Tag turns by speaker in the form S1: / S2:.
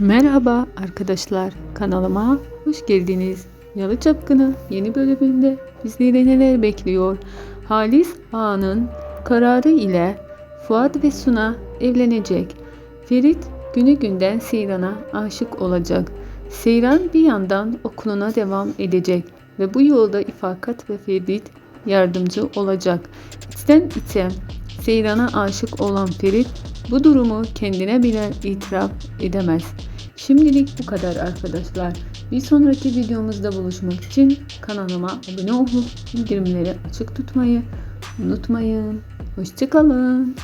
S1: Merhaba arkadaşlar kanalıma hoş geldiniz. Yalı Çapkını yeni bölümünde bizleri neler bekliyor? Halis Ağa'nın kararı ile Fuat ve Suna evlenecek. Ferit günü günden Seyran'a aşık olacak. Seyran bir yandan okuluna devam edecek ve bu yolda İfakat ve Ferit yardımcı olacak. İçten içe Seyran'a aşık olan Ferit bu durumu kendine bile itiraf edemez. Şimdilik bu kadar arkadaşlar. Bir sonraki videomuzda buluşmak için kanalıma abone olup bildirimleri açık tutmayı unutmayın. Hoşçakalın.